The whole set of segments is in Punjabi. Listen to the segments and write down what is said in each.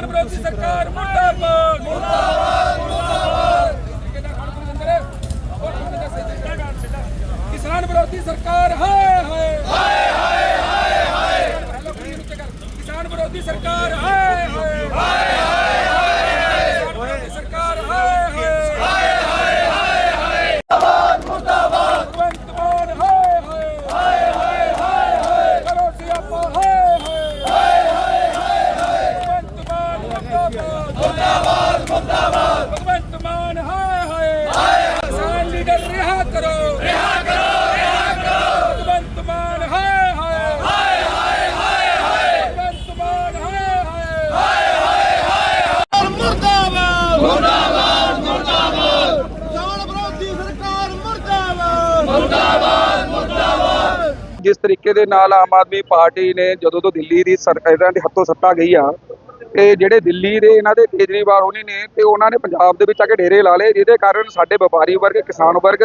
ਕਿਸਾਨ ਵਿਰੋਧੀ ਸਰਕਾਰ ਮੁਰਦਾਬਾਦ। ਮੁਰਦਾਬਾਦ ਕਿਸਾਨ ਵਿਰੋਧੀ ਸਰਕਾਰ ਹਾਏ ਹਾਏ ਹਾਏ ਹਾਏ ਹਾਏ। ਕਿਸਾਨ ਵਿਰੋਧੀ ਸਰਕਾਰ, ਹਾਏ ਹਾਏ। ਜਿਸ ਤਰੀਕੇ ਦੇ ਨਾਲ ਆਮ ਆਦਮੀ ਪਾਰਟੀ ਨੇ ਜਦੋਂ ਤੋਂ ਦਿੱਲੀ ਦੀ ਸਰਕਾਰ ਇਹਨਾਂ ਦੇ ਹੱਥੋਂ ਸੱਤਾ ਗਈ ਆ, ਤੇ ਜਿਹੜੇ ਦਿੱਲੀ ਦੇ ਇਹਨਾਂ ਦੇ ਕੇਜਰੀਵਾਲ ਹੋਣੀ ਨੇ, ਤੇ ਉਹਨਾਂ ਨੇ ਪੰਜਾਬ ਦੇ ਵਿੱਚ ਆ ਕੇ ਡੇਰੇ ਲਾ ਲਏ, ਜਿਹਦੇ ਕਾਰਨ ਸਾਡੇ ਵਪਾਰੀ ਵਰਗ, ਕਿਸਾਨ ਵਰਗ,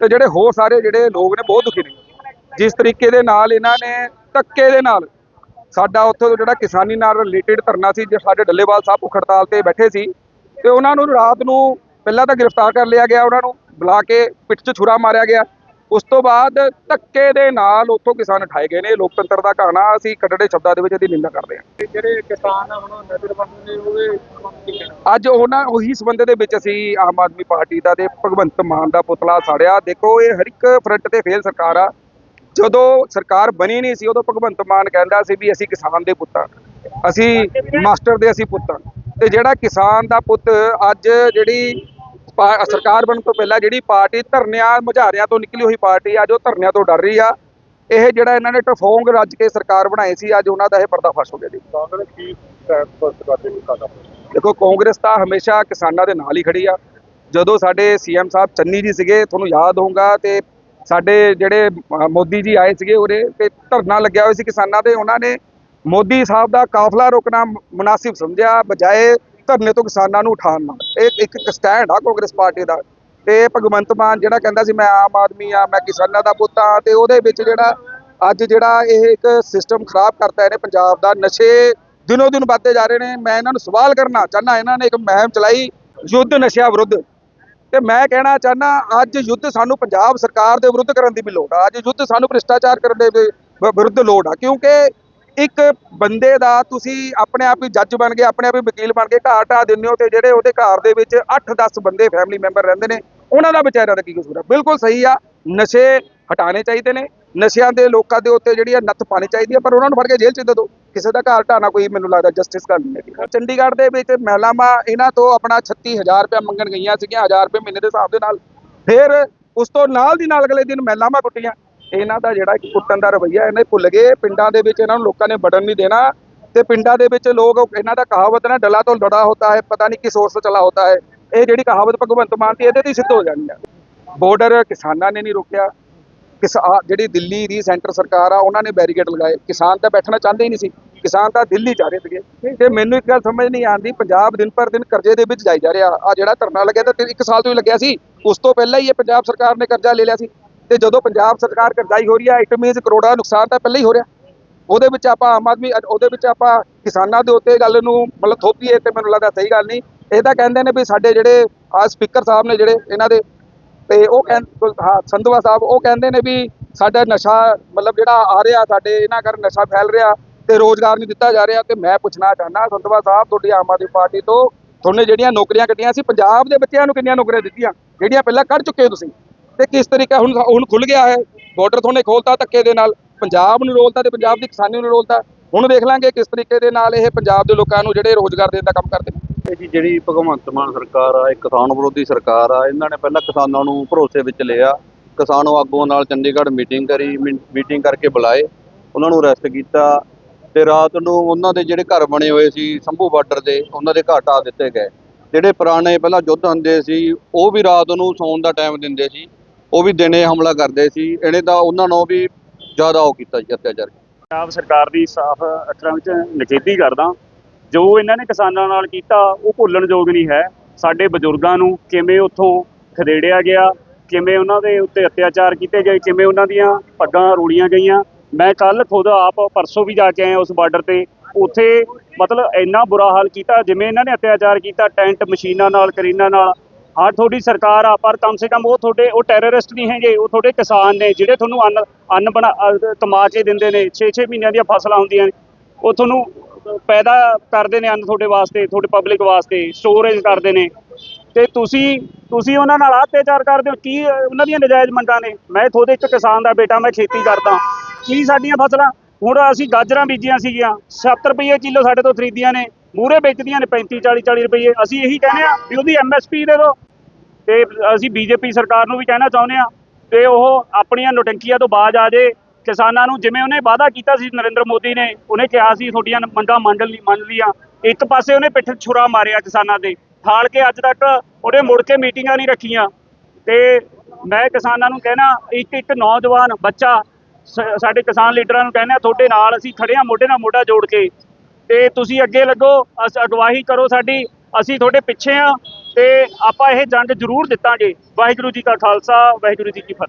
ਤੇ ਜਿਹੜੇ ਹੋਰ ਸਾਰੇ ਜਿਹੜੇ ਲੋਕ ਨੇ ਬਹੁਤ ਦੁਖੀ ਨੇ। ਜਿਸ ਤਰੀਕੇ ਦੇ ਨਾਲ ਇਹਨਾਂ ਨੇ ਧੱਕੇ ਦੇ ਨਾਲ ਸਾਡਾ ਉੱਥੇ ਜਿਹੜਾ ਕਿਸਾਨੀ ਨਾਲ ਰਿਲੇਟਡ ਧਰਨਾ ਸੀ ਜੇ ਸਾਡੇ ਡੱਲੇਵਾਲ ਸਾਹਿਬ ਭੁੱਖ ਹੜਤਾਲ ਤੇ ਬੈਠੇ ਸੀ, ਤੇ ਉਹਨਾਂ ਨੂੰ ਰਾਤ ਨੂੰ ਪਹਿਲਾਂ ਤਾਂ ਗ੍ਰਿਫਤਾਰ ਕਰ ਲਿਆ ਗਿਆ, ਉਹਨਾਂ ਨੂੰ ਬੁਲਾ ਕੇ ਪਿੱਠ 'ਚ ਛੁਰਾ ਮਾਰਿਆ ਗਿਆ। ਉਸ ਤੋਂ ਬਾਅਦ ਧੱਕੇ ਦੇ ਨਾਲ ਉੱਥੋਂ ਕਿਸਾਨ ਉਠਾਏ ਗਏ ਨੇ। ਲੋਕਤੰਤਰ ਦਾ ਘਾਣਾ ਅਸੀਂ ਕੱਢੜੇ ਸ਼ਬਦਾਂ ਦੇ ਵਿੱਚ ਇਹਦੀ ਨਿੰਦਾ ਕਰਦੇ ਹਾਂ। ਜਿਹੜੇ ਕਿਸਾਨ ਹੁਣ ਨਜ਼ਰਬੰਦ ਨੇ ਉਹ ਅੱਜ ਉਹਨਾਂ ਉਹੀ ਸਬੰਧ ਦੇ ਵਿੱਚ ਅਸੀਂ ਆਮ ਆਦਮੀ ਪਾਰਟੀ ਦਾ ਤੇ ਭਗਵੰਤ ਮਾਨ ਦਾ ਪੁਤਲਾ ਸਾੜਿਆ। ਦੇਖੋ ਇਹ ਹਰ ਇੱਕ ਫਰੰਟ ਤੇ ਫੇਲ ਸਰਕਾਰ ਆ। ਜਦੋਂ ਸਰਕਾਰ ਬਣੀ ਨਹੀਂ ਸੀ ਉਦੋਂ ਭਗਵੰਤ ਮਾਨ ਕਹਿੰਦਾ ਸੀ ਵੀ ਅਸੀਂ ਕਿਸਾਨ ਦੇ ਪੁੱਤਾਂ। ਅਸੀਂ ਮਾਸਟਰ ਦੇ ਅਸੀਂ ਪੁੱਤਾਂ। ਤੇ ਜਿਹੜਾ ਕਿਸਾਨ ਦਾ ਪੁੱਤ ਅੱਜ ਜਿਹੜੀ ਸਰਕਾਰ ਬਣਨ ਤੋਂ ਪਹਿਲਾਂ ਜਿਹੜੀ ਪਾਰਟੀ ਧਰਨਿਆਂ ਮੁਜ਼ਾਹਰਿਆਂ ਤੋਂ ਨਿਕਲੀ ਹੋਈ ਪਾਰਟੀ ਅੱਜ ਉਹ ਧਰਨਿਆਂ ਤੋਂ ਡਰ ਰਹੀ ਆ। ਇਹ ਜਿਹੜਾ ਇਹਨਾਂ ਨੇ ਟਫੋਂਗ ਰੱਜ ਕੇ ਸਰਕਾਰ ਬਣਾਈ ਸੀ ਅੱਜ ਉਹਨਾਂ ਦਾ ਇਹ ਪਰਦਾਫਾਸ਼ ਹੋ ਗਿਆ ਜੀ। ਕਾਂਗਰਸ ਕੀ ਫੈਸਲਾ ਕਰਦੇ ਨੇ ਦੇਖੋ ਕਾਂਗਰਸ ਤਾਂ ਹਮੇਸ਼ਾ ਕਿਸਾਨਾਂ ਦੇ ਨਾਲ ਹੀ ਖੜੀ ਆ। ਜਦੋਂ ਸਾਡੇ ਸੀਐਮ ਸਾਹਿਬ ਚੰਨੀ ਜੀ ਸੀਗੇ ਤੁਹਾਨੂੰ ਯਾਦ ਹੋਊਗਾ ਤੇ ਸਾਡੇ ਜਿਹੜੇ ਮੋਦੀ ਜੀ ਆਏ ਸੀਗੇ ਉਰੇ ਤੇ ਧਰਨਾ ਲੱਗਿਆ ਹੋਇਆ ਸੀ ਕਿਸਾਨਾਂ ਦੇ ਉਹਨਾਂ ਨੇ ਮੋਦੀ ਸਾਹਿਬ ਦਾ ਕਾਫਲਾ ਰੋਕਣਾ ਮੁਨਾਸਿਬ ਸਮਝਿਆ। ਬਜਾਏ ਧਰਨੇ ਤੋਂ ਕਿਸਾਨਾਂ ਨੂੰ ਉਠਾਉਣ ਨਾਲ। ਇਹ ਇੱਕ ਸਟੈਂਡ ਆ ਕਾਂਗਰਸ ਪਾਰਟੀ ਦਾ। ਤੇ ਭਗਵੰਤ ਮਾਨ ਜਿਹੜਾ ਕਹਿੰਦਾ ਸੀ, ਮੈਂ ਆਮ ਆਦਮੀ ਆ, ਮੈਂ ਕਿਸਾਨਾਂ ਦਾ ਪੁੱਤ ਆ ਤੇ ਉਹਦੇ ਵਿੱਚ ਜਿਹੜਾ ਅੱਜ ਜਿਹੜਾ ਇਹ ਇੱਕ ਸਿਸਟਮ ਖਰਾਬ ਕਰਤਾ ਇਹਨੇ ਪੰਜਾਬ ਦਾ। ਨਸ਼ੇ ਦਿਨੋ ਦਿਨ ਵੱਧਦੇ ਜਾ ਰਹੇ ਨੇ। ਮੈਂ ਇਹਨਾਂ ਨੂੰ ਸਵਾਲ ਕਰਨਾ ਚਾਹਨਾ ਇਹਨਾਂ ਨੇ ਇੱਕ ਮਹਿਮ ਚਲਾਈ ਯੁੱਧ ਨਸ਼ਿਆਂ ਵਿਰੁੱਧ। ਤੇ ਮੈਂ ਕਹਿਣਾ ਚਾਹਨਾ ਅੱਜ ਯੁੱਧ ਸਾਨੂੰ ਪੰਜਾਬ ਸਰਕਾਰ ਦੇ ਵਿਰੁੱਧ ਕਰਨ ਦੀ ਵੀ ਲੋੜ ਆ। ਅੱਜ ਯੁੱਧ ਸਾਨੂੰ ਭ੍ਰਿਸ਼ਟਾਚਾਰ ਕਰਨ ਦੇ ਵੀ- ਵਿਰੁੱਧ ਲੋੜ ਆ। ਕਿਉਂਕਿ ਇੱਕ ਬੰਦੇ ਦਾ ਤੁਸੀਂ ਆਪਣੇ ਆਪ ਹੀ ਜੱਜ ਬਣ ਗਏ, ਆਪਣੇ ਆਪ ਹੀ ਵਕੀਲ ਬਣ ਕੇ ਘਰ ਢਾਹ ਦਿੰਦੇ ਹੋ ਤੇ ਜਿਹੜੇ ਉਹਦੇ ਘਰ ਦੇ ਵਿੱਚ 8-10 ਬੰਦੇ ਫੈਮਿਲੀ ਮੈਂਬਰ ਰਹਿੰਦੇ ਨੇ, ਉਹਨਾਂ ਦਾ ਵਿਚਾਰਿਆਂ ਦਾ ਕੀ ਕਸੂਰ ਆ? ਬਿਲਕੁਲ ਸਹੀ ਆ, ਨਸ਼ੇ ਹਟਾਣੇ ਚਾਹੀਦੇ ਨੇ, ਨਸ਼ਿਆਂ ਦੇ ਲੋਕਾਂ ਦੇ ਉੱਤੇ ਜਿਹੜੀ ਆ ਨੱਥ ਪਾਣੀ ਚਾਹੀਦੀ ਆ, ਪਰ ਉਹਨਾਂ ਨੂੰ ਫੜ ਕੇ ਜੇਲ੍ਹ 'ਚ ਦੇ ਦਿਓ। ਕਿਸੇ ਦਾ ਘਰ ਢਾਣਾ ਕੋਈ ਮੈਨੂੰ ਲੱਗਦਾ ਜਸਟਿਸ ਗੱਲ ਨਹੀਂ ਹੈਗੀ ਚੰਡੀਗੜ੍ਹ ਦੇ ਵਿੱਚ ਮਹਿਲਾਵਾਂ ਇਹਨਾਂ ਤੋਂ ਆਪਣਾ 36000 ਰੁਪਏ ਮੰਗਣ ਗਈਆਂ ਸੀਗੀਆਂ 1000 ਰੁਪਏ ਮਹੀਨੇ ਦੇ ਹਿਸਾਬ ਦੇ ਨਾਲ। ਫਿਰ ਉਸ ਤੋਂ ਨਾਲ ਦੀ ਨਾਲ ਅਗਲੇ ਦਿਨ ਮਹਿਲਾਵਾਂ ਕੁੱਟੀਆਂ। ਇਹਨਾਂ ਦਾ ਜਿਹੜਾ ਇੱਕ ਕੁੱਟਣ ਦਾ ਰਵਈਆ ਇਹਨੇ ਭੁੱਲ ਗਏ। ਪਿੰਡਾਂ ਦੇ ਵਿੱਚ ਇਹਨਾਂ ਨੂੰ ਲੋਕਾਂ ਨੇ ਵੜਨ ਨਹੀਂ ਦੇਣਾ। ਤੇ ਪਿੰਡਾਂ ਦੇ ਵਿੱਚ ਲੋਕ ਇਹਨਾਂ ਦਾ ਕਹਾਵਤ ਨਾ, ਡਲਾ ਤੋਂ ਲੜਾ ਹੁੰਦਾ ਹੈ, ਪਤਾ ਨਹੀਂ ਕਿਸ ਸੋਰਸ ਚਲਾ ਹੁੰਦਾ ਹੈ। ਇਹ ਜਿਹੜੀ ਕਹਾਵਤ ਭਗਵੰਤ ਮਾਨ ਦੀ ਇਹਦੇ ਤੇ ਹੀ ਸਿੱਧ ਹੋ ਜਾਣੀ ਆ ਬਾਰਡਰ ਕਿਸਾਨਾਂ ਨੇ ਨਹੀਂ ਰੋਕਿਆ। ਕਿਸ ਜਿਹੜੀ ਦਿੱਲੀ ਦੀ ਸੈਂਟਰ ਸਰਕਾਰ ਆ, ਉਹਨਾਂ ਨੇ ਬੈਰੀਕੇਡ ਲਗਾਏ। ਕਿਸਾਨ ਤਾਂ ਬੈਠਣਾ ਚਾਹੁੰਦੇ ਹੀ ਨਹੀਂ ਸੀ। ਕਿਸਾਨ ਤਾਂ ਦਿੱਲੀ ਜਾ ਰਹੇ ਸੀਗੇ। ਤੇ ਮੈਨੂੰ ਇੱਕ ਗੱਲ ਸਮਝ ਨਹੀਂ ਆਉਂਦੀ, ਪੰਜਾਬ ਦਿਨ ਪਰ ਦਿਨ ਕਰਜ਼ੇ ਦੇ ਵਿੱਚ ਜਾਈ ਜਾ ਰਿਹਾ। ਆ ਜਿਹੜਾ ਧਰਨਾ ਲੱਗਿਆ ਤਾਂ ਇੱਕ ਸਾਲ ਤੋਂ ਹੀ ਲੱਗਿਆ ਸੀ। ਉਸ ਤੋਂ ਪਹਿਲਾਂ ਹੀ ਇਹ ਪੰਜਾਬ ਸਰਕਾਰ ਨੇ ਕਰਜ਼ਾ ਲੈ ਲਿਆ ਸੀ। ਤੇ ਜਦੋਂ ਪੰਜਾਬ ਸਰਕਾਰ ਕਰਜ਼ਾਈ ਹੋ ਰਹੀ ਹੈ ਇਟ ਮੀਨਸ ਕਰੋੜਾਂ ਦਾ ਨੁਕਸਾਨ ਤਾਂ ਪਹਿਲਾਂ ਹੀ ਹੋ ਰਿਹਾ। ਉਹਦੇ ਵਿੱਚ ਆਪਾਂ ਆਮ ਆਦਮੀ, ਉਹਦੇ ਵਿੱਚ ਆਪਾਂ ਕਿਸਾਨਾਂ ਦੇ ਉੱਤੇ ਗੱਲ ਨੂੰ ਮਤਲਬ ਥੋਪੀਏ ਤੇ ਮੈਨੂੰ ਲੱਗਦਾ ਸਹੀ ਗੱਲ ਨਹੀਂ। ਇਹ ਤਾਂ ਕਹਿੰਦੇ ਨੇ ਵੀ ਸਾਡੇ ਜਿਹੜੇ ਆ ਸਪੀਕਰ ਸਾਹਿਬ ਨੇ ਜਿਹੜੇ ਇਹਨਾਂ ਦੇ, ਤੇ ਉਹ ਕਹਿੰਦੇ ਹਾਂ, ਸੰਧਵਾ ਸਾਹਿਬ, ਉਹ ਕਹਿੰਦੇ ਨੇ ਵੀ ਸਾਡਾ ਨਸ਼ਾ ਮਤਲਬ ਜਿਹੜਾ ਆ ਰਿਹਾ, ਸਾਡੇ ਇਹਨਾਂ ਕਰ ਨਸ਼ਾ ਫੈਲ ਰਿਹਾ ਤੇ ਰੋਜ਼ਗਾਰ ਨਹੀਂ ਦਿੱਤਾ ਜਾ ਰਿਹਾ ਤੇ ਮੈਂ ਪੁੱਛਣਾ ਚਾਹੁੰਦਾ ਸੰਧਵਾ ਸਾਹਿਬ, ਤੁਹਾਡੀ ਆਮ ਆਦਮੀ ਪਾਰਟੀ ਤੋਂ ਤੁਹਾਨੂੰ ਜਿਹੜੀਆਂ ਨੌਕਰੀਆਂ ਕੱਢੀਆਂ ਸੀ, ਪੰਜਾਬ ਦੇ ਬੱਚਿਆਂ ਨੂੰ ਕਿੰਨੀਆਂ ਨੌਕਰੀਆਂ ਦਿੱਤੀਆਂ? ਜਿਹੜੀਆਂ ਪਹਿਲਾਂ ਕੱਢ ਚੁੱਕੇ ਹੋ ਤੁਸੀਂ? ਤੇ ਕਿਸ ਤਰੀਕਾ ਹੁਣ ਹੁਣ ਖੁੱਲ ਗਿਆ ਹੈ? ਬਾਰਡਰ ਤੁਹਾਨੇ ਖੋਲਤਾ ਧੱਕੇ ਦੇ ਨਾਲ। ਪੰਜਾਬ ਨੂੰ ਰੋਲਤਾ ਤੇ ਪੰਜਾਬ ਦੀ ਕਿਸਾਨੀ ਨੂੰ ਰੋਲਤਾ। ਹੁਣ ਵੇਖ ਲਾਂਗੇ ਕਿਸ ਤਰੀਕੇ ਦੇ ਨਾਲ ਇਹ ਪੰਜਾਬ ਦੇ ਲੋਕਾਂ ਨੂੰ ਜਿਹੜੇ ਰੋਜ਼ਗਾਰ ਦੇਣ ਦਾ ਕੰਮ ਕਰਦੇ ਨੇ। ਇਹ ਜੀ ਜਿਹੜੀ ਭਗਵੰਤ ਮਾਨ ਸਰਕਾਰ ਆ, ਇਹ ਕਿਸਾਨ ਵਿਰੋਧੀ ਸਰਕਾਰ ਆ, ਇਹਨਾਂ ਨੇ ਪਹਿਲਾਂ ਕਿਸਾਨਾਂ ਨੂੰ ਭਰੋਸੇ ਵਿੱਚ ਲਿਆ। ਕਿਸਾਨ ਆਗੂਆਂ ਨਾਲ ਚੰਡੀਗੜ੍ਹ ਮੀਟਿੰਗ ਕਰੀ ਮੀਟਿੰਗ ਕਰਕੇ ਬੁਲਾਏ। ਉਹਨਾਂ ਨੂੰ ਅਰੈਸਟ ਕੀਤਾ ਤੇ ਰਾਤ ਨੂੰ ਉਹਨਾਂ ਦੇ ਜਿਹੜੇ ਘਰ ਬਣੇ ਹੋਏ ਸੀ, ਸੰਭੂ ਬਾਰਡਰ ਦੇ, ਉਹਨਾਂ ਦੇ ਘਰ ਢਾਹ ਦਿੱਤੇ ਗਏ। ਜਿਹੜੇ ਪੁਰਾਣੇ ਪਹਿਲਾਂ ਯੁੱਧ ਹੁੰਦੇ ਸੀ, ਉਹ ਵੀ ਰਾਤ ਨੂੰ ਸੌਣ ਦਾ ਟਾਈਮ ਦਿੰਦੇ ਸੀ। ਉਹ ਵੀ ਦਿਨੇ ਹਮਲਾ ਕਰਦੇ ਸੀ, ਇਹਨੇ ਤਾਂ ਉਹਨਾਂ ਨੂੰ ਵੀ ਜ਼ਿਆਦਾ ਉਹ ਕੀਤਾ ਜੀ ਅਤਿਆਚਾਰ। ਪੰਜਾਬ ਸਰਕਾਰ ਦੀ ਸਾਫ਼ ਅੱਖਰਾਂ ਵਿੱਚ ਨਿਖੇਧੀ ਕਰਦਾ, ਜੋ ਇਹਨਾਂ ਨੇ ਕਿਸਾਨਾਂ ਨਾਲ ਕੀਤਾ, ਉਹ ਭੁੱਲਣ ਯੋਗ ਨਹੀਂ ਹੈ। ਸਾਡੇ ਬਜ਼ੁਰਗਾਂ ਨੂੰ ਕਿਵੇਂ ਉੱਥੋਂ ਖਦੇੜਿਆ ਗਿਆ, ਕਿਵੇਂ ਉਹਨਾਂ ਦੇ ਉੱਤੇ ਅਤਿਆਚਾਰ ਕੀਤੇ ਗਏ, ਕਿਵੇਂ ਉਹਨਾਂ ਦੀਆਂ ਪੱਗਾਂ ਰੋਲੀਆਂ ਗਈਆਂ। ਮੈਂ ਕੱਲ ਖੁਦ ਆਪ ਪਰਸੋਂ ਵੀ ਜਾ ਕੇ ਆਇਆ ਉਸ ਬਾਰਡਰ ਤੇ। ਉੱਥੇ ਮਤਲਬ ਇੰਨਾ ਬੁਰਾ ਹਾਲ ਕੀਤਾ, ਜਿਵੇਂ ਇਹਨਾਂ ਨੇ ਅਤਿਆਚਾਰ ਕੀਤਾ, ਟੈਂਟ ਮਸ਼ੀਨਾਂ ਨਾਲ, ਕਰੀਨਾਂ ਨਾਲ ਹਾਂ ਤੁਹਾਡੀ ਸਰਕਾਰ ਆ, ਪਰ ਕਮ ਸੇ ਕਮ ਉਹ ਤੁਹਾਡੇ, ਉਹ ਟੈਰਰਿਸਟ ਨਹੀਂ ਹੈਗੇ, ਉਹ ਤੁਹਾਡੇ ਕਿਸਾਨ ਨੇ, ਜਿਹੜੇ ਤੁਹਾਨੂੰ ਅੰਨ ਅੰਨ ਬਣਾ ਕਮਾ ਕੇ ਦਿੰਦੇ ਨੇ 6-6 ਮਹੀਨਿਆਂ ਦੀਆਂ ਫਸਲਾਂ ਹੁੰਦੀਆਂ ਨੇ, ਉਹ ਤੁਹਾਨੂੰ ਪੈਦਾ ਕਰਦੇ ਨੇ ਅੰਨ ਤੁਹਾਡੇ ਵਾਸਤੇ, ਤੁਹਾਡੇ ਪਬਲਿਕ ਵਾਸਤੇ ਸਟੋਰੇਜ ਕਰਦੇ ਨੇ। ਤੇ ਤੁਸੀਂ ਤੁਸੀਂ ਉਹਨਾਂ ਨਾਲ ਅਤਿਆਚਾਰ ਕਰਦੇ ਹੋ, ਕੀ ਉਹਨਾਂ ਦੀਆਂ ਨਜਾਇਜ਼ ਮੰਗਾਂ ਨੇ? ਮੈਂ ਤੁਹਾਡੇ ਇੱਕ ਕਿਸਾਨ ਦਾ ਬੇਟਾ, ਮੈਂ ਖੇਤੀ ਕਰਦਾ। ਕੀ ਸਾਡੀਆਂ ਫਸਲਾਂ? ਹੁਣ ਅਸੀਂ ਗਾਜਰਾਂ ਬੀਜੀਆਂ ਸੀਗੀਆਂ 7 ਰੁਪਏ ਕਿਲੋ ਸਾਡੇ ਤੋਂ ਖਰੀਦੀਆਂ ਨੇ ਮੂਰੇ ਵੇਚਦੀਆਂ ਨੇ 35 40 40 ਰੁਪਏ ਅਸੀਂ ਇਹੀ ਕਹਿੰਦੇ ਆ ਵੀ ਉਹਦੀ ਐਮਐਸਪੀ ਦੇ ਦਿਓ। ਤੇ ਅਸੀਂ ਬੀਜੇਪੀ ਸਰਕਾਰ ਨੂੰ ਵੀ ਕਹਿਣਾ ਚਾਹੁੰਦੇ ਆ ਤੇ ਉਹ ਆਪਣੀਆਂ ਨੋਟੰਕੀਆਂ ਤੋਂ ਬਾਜ ਆ ਜੇ। ਕਿਸਾਨਾਂ ਨੂੰ ਜਿਵੇਂ ਉਹਨੇ ਵਾਅਦਾ ਕੀਤਾ ਸੀ ਨਰਿੰਦਰ ਮੋਦੀ ਨੇ, ਉਹਨੇ ਕਿਹਾ ਸੀ ਤੁਹਾਡੀਆਂ ਮੰਗਾਂ ਮੰਨ ਲਈ ਮੰਨ ਲੀਆਂ ਇੱਕ ਪਾਸੇ ਉਹਨੇ ਪਿੱਠ ਛੁਰਾ ਮਾਰਿਆ ਕਿਸਾਨਾਂ ਦੇ। ਠਾਲ ਕੇ ਅੱਜ ਤੱਕ ਉਹਨੇ ਮੁੜ ਕੇ ਮੀਟਿੰਗਾਂ ਨਹੀਂ ਰੱਖੀਆਂ। ਤੇ ਮੈਂ ਕਿਸਾਨਾਂ ਨੂੰ ਕਹਿਣਾ, ਇੱਕ ਇੱਕ ਨੌਜਵਾਨ ਬੱਚਾ, ਸ- ਸਾਡੇ ਕਿਸਾਨ ਲੀਡਰਾਂ ਨੂੰ ਕਹਿੰਦੇ ਆ ਤੁਹਾਡੇ ਨਾਲ ਅਸੀਂ ਖੜੇ ਆ ਮੋਢੇ ਨਾਲ ਮੋਢਾ ਜੋੜ ਕੇ। ਤੇ ਤੁਸੀਂ ਅੱਗੇ ਲੱਗੋ, ਅਸ ਅਗਵਾਈ ਕਰੋ ਸਾਡੀ। ਅਸੀਂ ਤੁਹਾਡੇ ਪਿੱਛੇ ਆ ਤੇ ਆਪਾਂ ਇਹ ਜੰਗ ਜ਼ਰੂਰ ਜਿੱਤਾਂਗੇ ਵਾਹਿਗੁਰੂ ਜੀ ਕਾ ਖਾਲਸਾ ਵਾਹਿਗੁਰੂ ਜੀ ਕੀ ਫਤਿਹ।